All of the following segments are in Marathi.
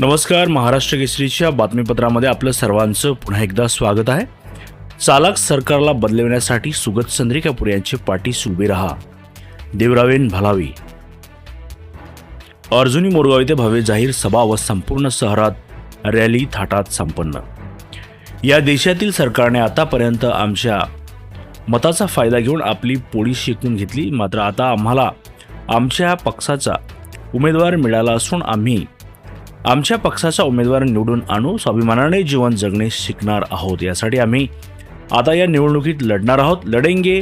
नमस्कार महाराष्ट्र केसरीच्या बातमीपत्रामध्ये आपलं सर्वांचं पुन्हा एकदा स्वागत आहे. चालक सरकारला बदलवण्यासाठी सुगत चंद्रिकापूर यांची पाठीस उभी रहा. देवरावेन भलावी. अर्जुनी मोरगाव येथे भव्य जाहीर सभा व संपूर्ण शहरात रॅली थाटात संपन्न. या देशातील सरकारने आतापर्यंत आमच्या मताचा फायदा घेऊन आपली पोळी शिकून घेतली. मात्र आता आम्हाला आमच्या पक्षाचा उमेदवार मिळाला असून आम्ही आमच्या पक्षाचा उमेदवार निवडून आणू स्वाभिमानाने जीवन जगणे शिकणार आहोत. यासाठी आम्ही आता या निवडणुकीत लढणार आहोत. लढेंगे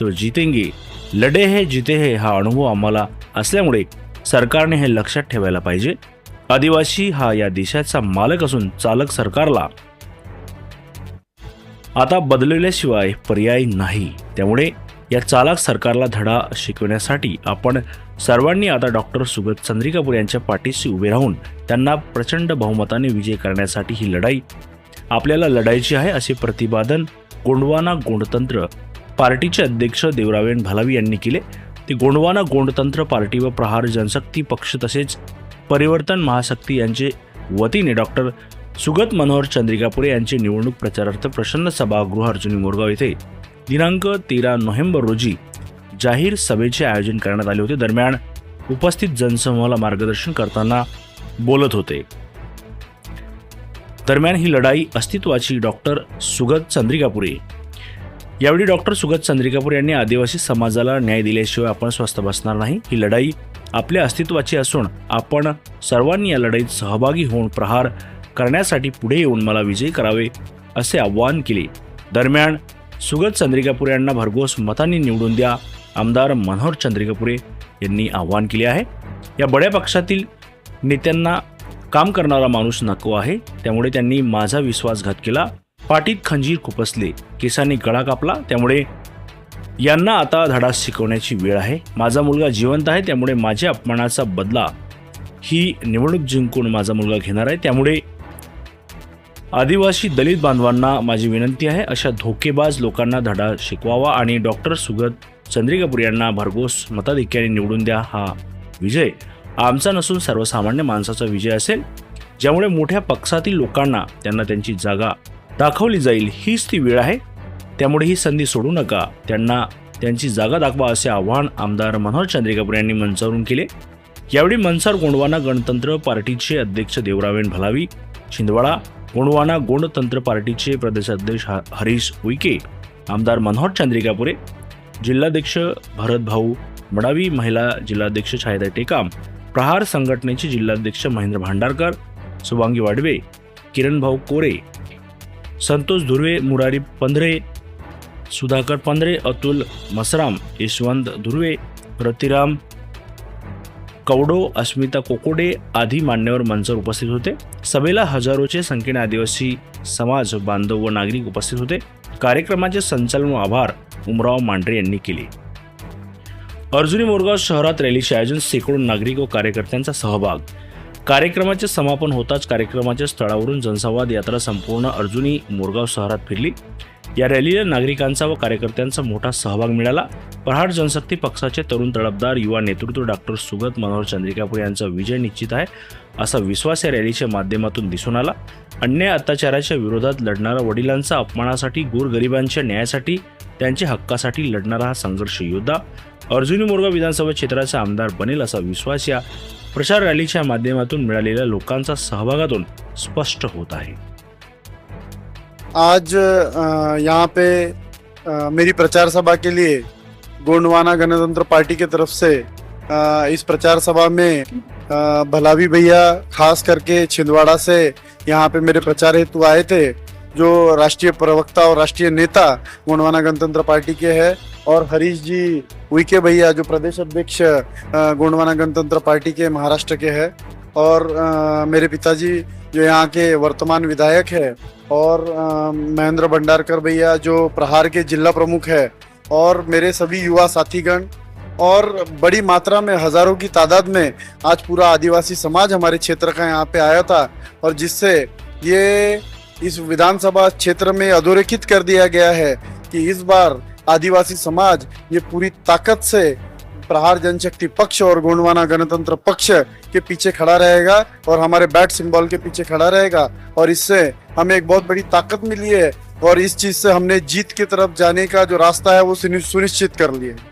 तो जितेंगे. लढे हे जिते हे हा अनुभव आम्हाला असल्यामुळे सरकारने हे लक्षात ठेवायला पाहिजे. आदिवासी हा या देशाचा मालक असून चालक सरकारला आता बदलल्याशिवाय पर्याय नाही. त्यामुळे या चालक सरकारला धडा शिकवण्यासाठी आपण सर्वांनी आता डॉक्टर सुगत चंद्रिकापूर यांच्या पाठीशी उभे राहून त्यांना प्रचंड बहुमताने विजय करण्यासाठी ही लढाई आपल्याला लढायची आहे असे प्रतिपादन गोंडवाना गोंडतंत्र पार्टीचे अध्यक्ष देवरावेन भालावी यांनी केले. ते गोंडवाना गोंडतंत्र पार्टी व प्रहार जनशक्ती पक्ष तसेच परिवर्तन महाशक्ती यांचे वतीने डॉक्टर सुगत मनोहर चंद्रिकापुरे यांचे निवडणूक प्रचारार्थ प्रसन्न सभागृह अर्जुनी मोरगाव येथे. दिनांक तेरा नोव्हेंबर रोजी जाहीर सभेचे आयोजन करण्यात आले होते. दरम्यान उपस्थित जनसमूहाला मार्गदर्शन करताना बोलत होते. दरम्यान ही लढाई अस्तित्वाची डॉक्टर सुगत चंद्रिकापुरे यावेळी डॉक्टर सुगत चंद्रिकापूर यांनी आदिवासी समाजाला न्याय दिल्याशिवाय आपण स्वस्थ बसणार नाही. ही लढाई आपल्या अस्तित्वाची असून आपण सर्वांनी या लढाईत सहभागी होऊन प्रहार करण्यासाठी पुढे येऊन मला विजयी करावे असे आवाहन केले. दरम्यान सुगत चंद्रिकापुरे यांना भरघोस मतांनी निवडून द्या आमदार मनोहर चंद्रिकापुरे यांनी आवाहन केले आहे. या बड्या पक्षातील नेत्यांना काम करणारा माणूस नको आहे त्यामुळे त्यांनी माझा विश्वासघात केला. पाठीत खंजीर खुपसले केसांनी गळा कापला त्यामुळे यांना आता धडा शिकवण्याची वेळ आहे. माझा मुलगा जिवंत आहे त्यामुळे माझ्या अपमानाचा बदला ही निवडणूक जिंकून माझा मुलगा घेणार आहे त्यामुळे आदिवासी दलित बांधवांना माझी विनंती आहे अशा धोकेबाज लोकांना धडा शिकवावा आणि डॉक्टर सुगत चंद्रिकापूर यांना भरघोस मताधिक्याने निवडून द्या हा विजय. आमचा नसून सर्वसामान्य माणसाचा विजय असेल ज्यामुळे मोठ्या पक्षातील लोकांना त्यांना त्यांची जागा दाखवली जाईल हीच ती वेळ आहे. त्यामुळे ही संधी सोडू नका. त्यांना त्यांची जागा दाखवा असे आवाहन आमदार मनोहर चंद्रिकापूर यांनी मंचावरून केले. यावेळी मनसार गोंडवाना गणतंत्र पार्टीचे अध्यक्ष देवरावेन भलावी छिंदवाडा गोंडवाना गोंडतंत्र पार्टीचे प्रदेशाध्यक्ष हरीश उईके आमदार मनोहर चांद्रिकापुरे जिल्हाध्यक्ष भरत भाऊ मडावी महिला जिल्हाध्यक्ष छायाताई टेकाम प्रहार संघटनेचे जिल्हाध्यक्ष महेंद्र भांडारकर सुभांगी वाडवे किरण भाऊ कोरे संतोष धुर्वे मुरारी पंधरे सुधाकर पंधरे अतुल मसराम यशवंत धुर्वे रतिराम कवडो अस्मिता कोकोडे आदी मान्यवर मंचावर उपस्थित होते. सभेला हजारोचे संख्येने आदिवासी समाज बांधव व नागरिक उपस्थित होते. कार्यक्रमाचे संचालन व आभार उमराव मांढरे यांनी केले. अर्जुनी मोरगाव शहरात रॅलीचे आयोजन शेकडो नागरिक व कार्यकर्त्यांचा सहभाग. कार्यक्रमाचे समापन होताच कार्यक्रमाच्या स्थळावरून जनसंवाद यात्रा संपूर्ण अर्जुनी मोरगाव शहरात फिरली. या रॅलीला नागरिकांचा व कार्यकर्त्यांचा मोठा सहभाग मिळाला. प्रहार जनशक्ती पक्षाचे तरुण तडफदार युवा नेतृत्व डॉक्टर सुगत मनोहर चंद्रिकापूर यांचा विजय निश्चित आहे असा विश्वास या रॅलीच्या माध्यमातून दिसून आला. अन्याय अत्याचाराच्या विरोधात लढणारा वडिलांचा अपमानासाठी गोरगरिबांच्या न्यायासाठी त्यांच्या हक्कासाठी लढणारा हा संघर्ष योद्धा. अर्जुनी मोरगाव विधानसभा क्षेत्राचा आमदार बनेल असा विश्वास या प्रचार रॅलीच्या माध्यमातून मिळालेल्या लोकांचा सहभागातून स्पष्ट होत आहे. आज यहाँ पे मेरी प्रचार सभा के लिए गोंडवाना गणतंत्र पार्टी की तरफ़ से इस प्रचार सभा में भलावी भैया, खास करके छिंदवाड़ा से यहाँ पे मेरे प्रचार हेतु आए थे, जो राष्ट्रीय प्रवक्ता और राष्ट्रीय नेता गोंडवाना गणतंत्र पार्टी के हैं और हरीश जी उइके भैया, जो प्रदेश अध्यक्ष गोंडवाना गणतंत्र पार्टी के महाराष्ट्र के हैं। और अ, मेरे पिताजी जो यहाँ के वर्तमान विधायक है और महेंद्र भंडारकर भैया जो प्रहार के जिला प्रमुख है और मेरे सभी युवा साथीगण और बड़ी मात्रा में हज़ारों की तादाद में आज पूरा आदिवासी समाज हमारे क्षेत्र का यहाँ पे आया था और जिससे ये इस विधानसभा क्षेत्र में अधोरेखित कर दिया गया है कि इस बार आदिवासी समाज ये पूरी ताकत से प्रहार जनशक्ति पक्ष और गोंडवाना गणतंत्र पक्ष के पीछे खड़ा रहेगा और हमारे बैट सिंबल के पीछे खड़ा रहेगा और इससे हमें एक बहुत बड़ी ताकत मिली है और इस चीज़ से हमने जीत की तरफ़ जाने का जो रास्ता है वो सुनिश्चित कर लिया